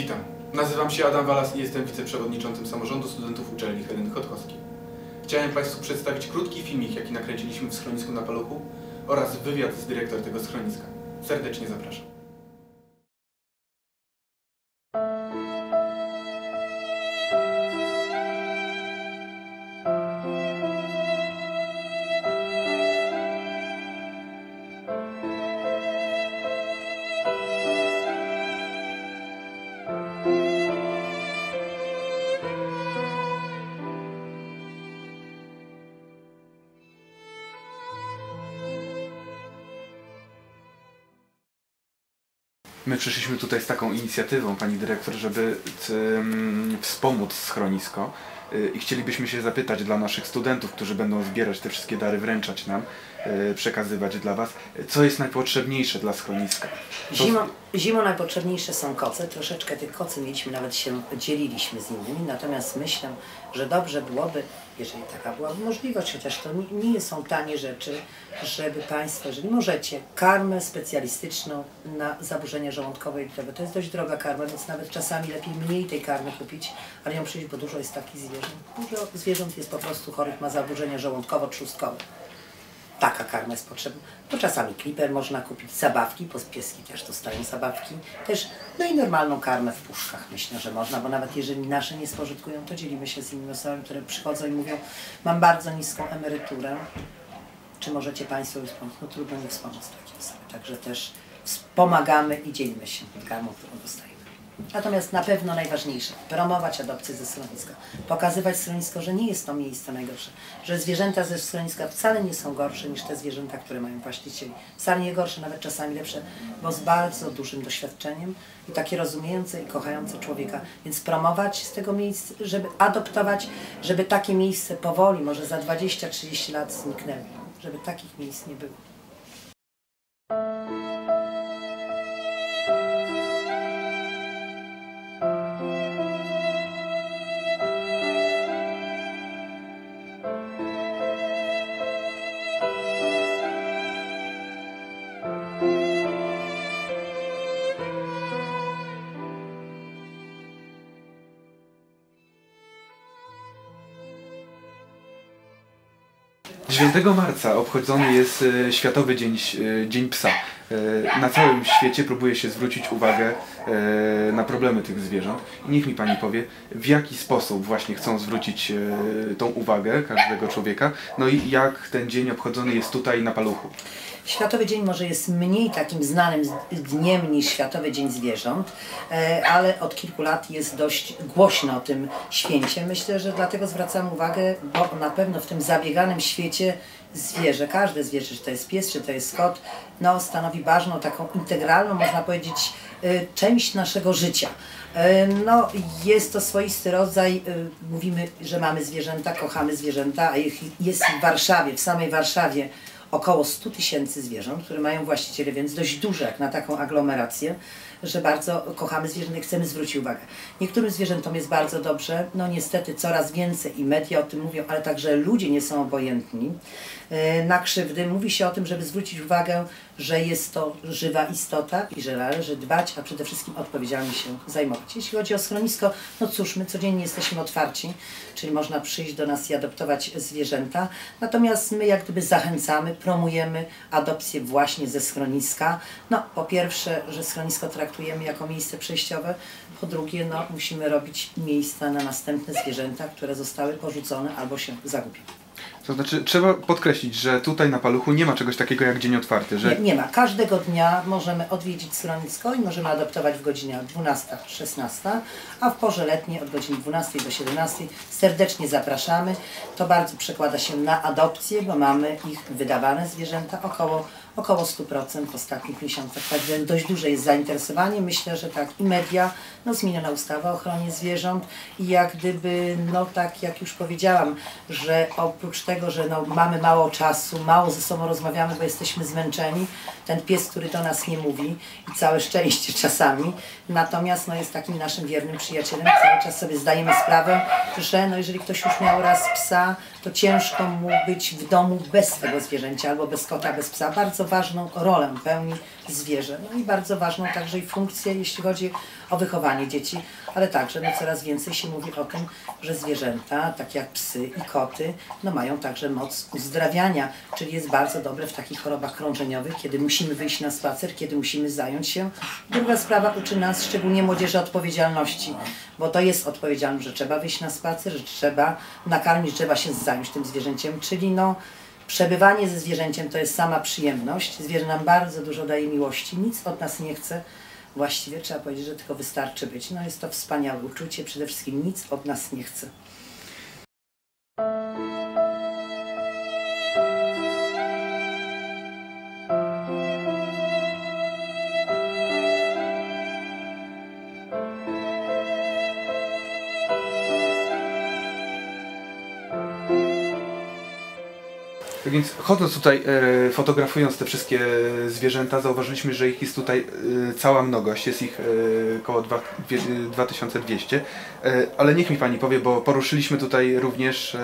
Witam. Nazywam się Adam Walas i jestem wiceprzewodniczącym samorządu studentów uczelni Heleny Chodkowskiej. Chciałem Państwu przedstawić krótki filmik, jaki nakręciliśmy w schronisku na Paluchu oraz wywiad z dyrektor tego schroniska. Serdecznie zapraszam. My przyszliśmy tutaj z taką inicjatywą, pani dyrektor, żeby wspomóc schronisko y, i chcielibyśmy się zapytać dla naszych studentów, którzy będą zbierać te wszystkie dary, wręczać nam, przekazywać dla Was, co jest najpotrzebniejsze dla schroniska? Co- Zimą, zimą najpotrzebniejsze są koce. Troszeczkę tych kocy mieliśmy, nawet się dzieliliśmy z innymi. Natomiast myślę, że dobrze byłoby, jeżeli taka byłaby możliwość, chociaż to nie, nie są tanie rzeczy, żeby Państwo, jeżeli możecie, karmę specjalistyczną na zaburzenia żołądkowe i litowe. To jest dość droga karma, więc nawet czasami lepiej mniej tej karmy kupić, ale ją przyjść, bo dużo jest takich zwierząt. Dużo zwierząt jest po prostu chorych, ma zaburzenia żołądkowo-trzustkowe taka karma jest potrzebna. Bo czasami kliper można kupić, zabawki, bo pieski też dostają zabawki. Też, no i normalną karmę w puszkach myślę, że można, bo nawet jeżeli nasze nie spożytkują, to dzielimy się z innymi osobami, które przychodzą i mówią, mam bardzo niską emeryturę, czy możecie Państwo już pomóc? No trudno nie wspomóc takiej osoby. Także też wspomagamy i dzielimy się karmą, którą dostajemy. Natomiast na pewno najważniejsze, promować adopcję ze schroniska. Pokazywać schronisko, że nie jest to miejsce najgorsze. Że zwierzęta ze schroniska wcale nie są gorsze niż te zwierzęta, które mają właścicieli. Wcale nie gorsze, nawet czasami lepsze, bo z bardzo dużym doświadczeniem i takie rozumiejące i kochające człowieka. Więc promować z tego miejsca, żeby adoptować, żeby takie miejsce powoli, może za 20-30 lat zniknęły. Żeby takich miejsc nie było. Dziewiątego marca obchodzony jest e, Światowy Dzień, e, Dzień Psa. E, Na całym świecie próbuje się zwrócić uwagę na problemy tych zwierząt. I niech mi Pani powie, w jaki sposób właśnie chcą zwrócić tą uwagę każdego człowieka, no i jak ten dzień obchodzony jest tutaj na Paluchu. Światowy Dzień może jest mniej takim znanym dniem niż Światowy Dzień Zwierząt, e, ale od kilku lat jest dość głośno o tym święcie. Myślę, że dlatego zwracam uwagę, bo na pewno w tym zabieganym świecie zwierzę, każde zwierzę, czy to jest pies, czy to jest kot, no, stanowi ważną, taką integralną, można powiedzieć, e, część naszego życia. E, No, jest to swoisty rodzaj, mówimy, że mamy zwierzęta, kochamy zwierzęta, a jest w Warszawie, w samej Warszawie około 100 tysięcy zwierząt, które mają właściciele, więc dość duże jak na taką aglomerację, że bardzo kochamy zwierzęta chcemy zwrócić uwagę. Niektórym zwierzętom jest bardzo dobrze, no niestety coraz więcej i media o tym mówią, ale także ludzie nie są obojętni e, na krzywdy. Mówi się o tym, żeby zwrócić uwagę, że jest to żywa istota i że należy dbać, a przede wszystkim odpowiedzialnie się zajmować. Jeśli chodzi o schronisko, no cóż, my codziennie jesteśmy otwarci, czyli można przyjść do nas i adoptować zwierzęta. Natomiast my jak gdyby zachęcamy, promujemy adopcję właśnie ze schroniska. No po pierwsze, że schronisko traktujemy jako miejsce przejściowe, po drugie, no musimy robić miejsca na następne zwierzęta, które zostały porzucone albo się zagubiły. To znaczy, trzeba podkreślić, że tutaj na Paluchu nie ma czegoś takiego jak dzień otwarty, że Nie, nie ma. Każdego dnia możemy odwiedzić schronisko i możemy adoptować w godzinach 12-16, a w porze letniej od godziny 12 do 17 serdecznie zapraszamy. To bardzo przekłada się na adopcję, bo mamy ich wydawane zwierzęta około, około 100% w ostatnich miesiącach. Także dość duże jest zainteresowanie. Myślę, że tak i media, no zmieniona ustawa o ochronie zwierząt i jak gdyby, no tak jak już powiedziałam, że oprócz tego, że no, mamy mało czasu, mało ze sobą rozmawiamy, bo jesteśmy zmęczeni, ten pies, który do nas nie mówi i całe szczęście czasami, natomiast no, jest takim naszym wiernym przyjacielem, cały czas sobie zdajemy sprawę, że no, jeżeli ktoś już miał raz psa, to ciężko mu być w domu bez swego zwierzęcia albo bez kota, bez psa. Bardzo ważną rolę pełni zwierzę. No i bardzo ważną także i funkcję, jeśli chodzi o wychowanie dzieci, ale także no, coraz więcej się mówi o tym, że zwierzęta, takie jak psy i koty, no, mają także moc uzdrawiania, czyli jest bardzo dobre w takich chorobach krążeniowych, kiedy musimy wyjść na spacer, kiedy musimy zająć się. Druga sprawa uczy nas, szczególnie młodzieży, odpowiedzialności, bo to jest odpowiedzialność, że trzeba wyjść na spacer, że trzeba nakarmić, trzeba się zająć tym zwierzęciem, czyli no Przebywanie ze zwierzęciem to jest sama przyjemność. Zwierzę nam bardzo dużo daje miłości, nic od nas nie chce. Właściwie trzeba powiedzieć, że tylko wystarczy być. No jest to wspaniałe uczucie, przede wszystkim nic od nas nie chce. Więc chodząc tutaj, e, fotografując te wszystkie zwierzęta, zauważyliśmy, że ich jest tutaj e, cała mnogość, jest ich e, około dwie- 2200. E, ale niech mi Pani powie, bo poruszyliśmy tutaj również e,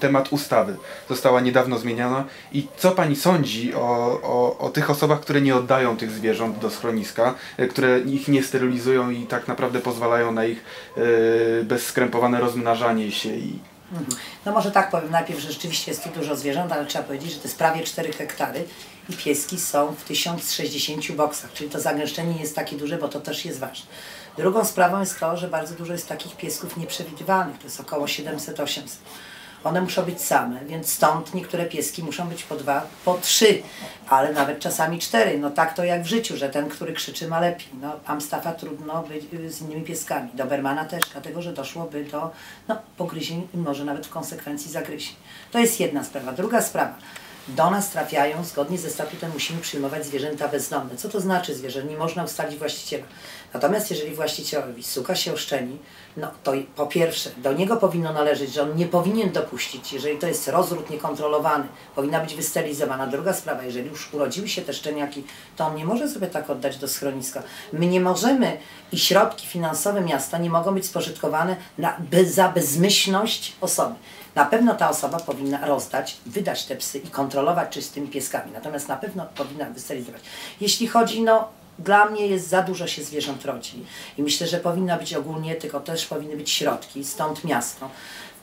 temat ustawy. Została niedawno zmieniona. I co Pani sądzi o, o, o tych osobach, które nie oddają tych zwierząt do schroniska, e, które ich nie sterylizują i tak naprawdę pozwalają na ich e, bezskrępowane rozmnażanie się i No może tak powiem najpierw, że rzeczywiście jest tu dużo zwierząt, ale trzeba powiedzieć, że to jest prawie 4 hektary i pieski są w 1060 boksach, czyli to zagęszczenie nie jest takie duże, bo to też jest ważne. Drugą sprawą jest to, że bardzo dużo jest takich piesków nieprzewidywalnych, to jest około 700-800. One muszą być same, więc stąd niektóre pieski muszą być po dwa, po trzy, ale nawet czasami cztery. No tak to jak w życiu, że ten, który krzyczy ma lepiej. No, Amstaffa trudno być y, z innymi pieskami, Dobermana też, dlatego że doszłoby do no, pogryzień i może nawet w konsekwencji zagryzień. To jest jedna sprawa. Druga sprawa. Do nas trafiają, zgodnie ze statutem musimy przyjmować zwierzęta bezdomne. Co to znaczy zwierzę? Nie można ustalić właściciela. Natomiast jeżeli właścicielowi suka się oszczeni, no to po pierwsze, do niego powinno należeć, że on nie powinien dopuścić, jeżeli to jest rozród niekontrolowany, powinna być wysterylizowana. Druga sprawa, jeżeli już urodziły się te szczeniaki, to on nie może sobie tak oddać do schroniska. My nie możemy i środki finansowe miasta nie mogą być spożytkowane na, bez, za bezmyślność osoby. Na pewno ta osoba powinna rozdać, wydać te psy i kontrolować, czy z tymi pieskami. Natomiast na pewno powinna wysterylizować. Jeśli chodzi, no dla mnie jest za dużo się zwierząt rodzi i myślę, że powinna być ogólnie, tylko też powinny być środki, stąd miasto.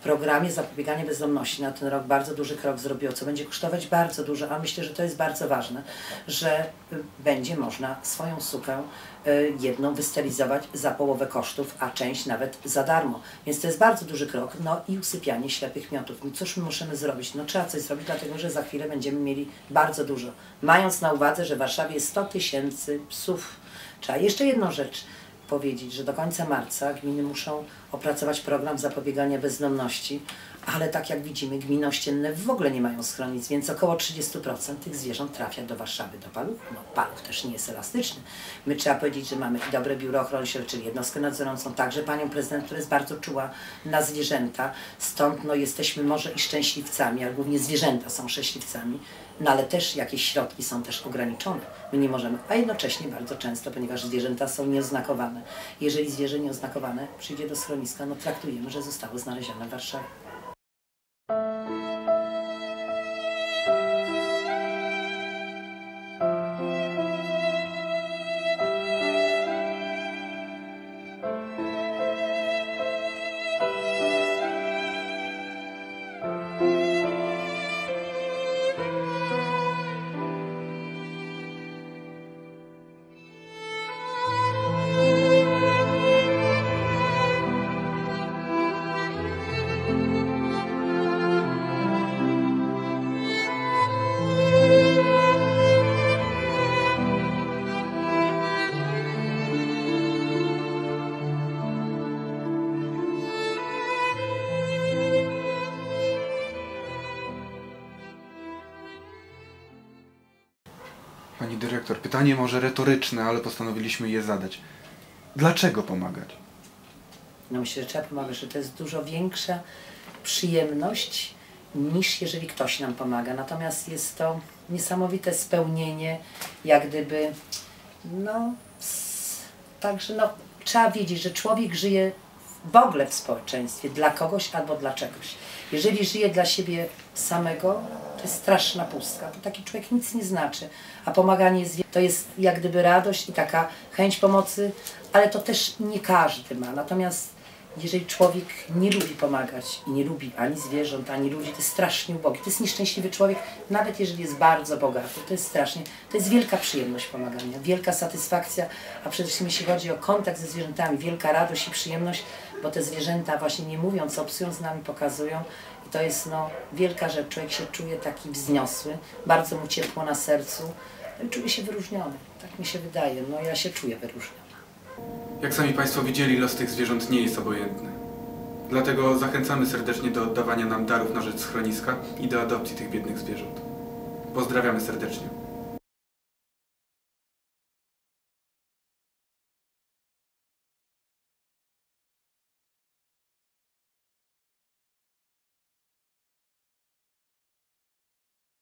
Programie zapobiegania bezdomności na ten rok bardzo duży krok zrobiło, co będzie kosztować bardzo dużo, a myślę, że to jest bardzo ważne, że y, będzie można swoją sukę y, jedną wysterylizować za połowę kosztów, a część nawet za darmo. Więc to jest bardzo duży krok. No i usypianie ślepych miotów. No cóż my możemy zrobić? No trzeba coś zrobić, dlatego że za chwilę będziemy mieli bardzo dużo. Mając na uwadze, że w Warszawie jest 100 tysięcy psów. Trzeba jeszcze jedną rzecz powiedzieć, że do końca marca gminy muszą opracować program zapobiegania bezdomności, ale tak jak widzimy, gminy ościenne w ogóle nie mają schronisk, więc około 30% tych zwierząt trafia do Warszawy, do paluchów. No, paluch też nie jest elastyczny. My trzeba powiedzieć, że mamy dobre biuro ochrony środowiska, czyli jednostkę nadzorzącą, także panią prezydent, która jest bardzo czuła na zwierzęta, stąd no, jesteśmy może i szczęśliwcami, ale głównie zwierzęta są szczęśliwcami, no ale też jakieś środki są też ograniczone. My nie możemy, a jednocześnie bardzo często, ponieważ zwierzęta są nieoznakowane. Jeżeli zwierzę nieoznakowane przyjdzie do schroniska, no traktujemy, że zostało znalezione w Warszawie. Pytanie może retoryczne, ale postanowiliśmy je zadać. Dlaczego pomagać? No myślę, że trzeba pomagać, że to jest dużo większa przyjemność niż jeżeli ktoś nam pomaga. Natomiast jest to niesamowite spełnienie, jak gdyby, no, także no, trzeba wiedzieć, że człowiek żyje w ogóle w społeczeństwie dla kogoś albo dla czegoś. Jeżeli żyje dla siebie samego, to jest straszna pustka. Taki człowiek nic nie znaczy. A pomaganie zwierzętom to jest jak gdyby radość i taka chęć pomocy, ale to też nie każdy ma. Natomiast jeżeli człowiek nie lubi pomagać i nie lubi ani zwierząt, ani ludzi, to jest strasznie ubogi. To jest nieszczęśliwy człowiek, nawet jeżeli jest bardzo bogaty. To jest strasznie, to jest wielka przyjemność pomagania, wielka satysfakcja, a przede wszystkim jeśli chodzi o kontakt ze zwierzętami, wielka radość i przyjemność, bo te zwierzęta właśnie nie mówiąc, obcują z nami, pokazują i to jest no, wielka rzecz. Człowiek się czuje taki wzniosły, bardzo mu ciepło na sercu no i czuje się wyróżniony. Tak mi się wydaje. No ja się czuję wyróżniony. Jak sami Państwo widzieli, los tych zwierząt nie jest obojętny. Dlatego zachęcamy serdecznie do oddawania nam darów na rzecz schroniska i do adopcji tych biednych zwierząt. Pozdrawiamy serdecznie.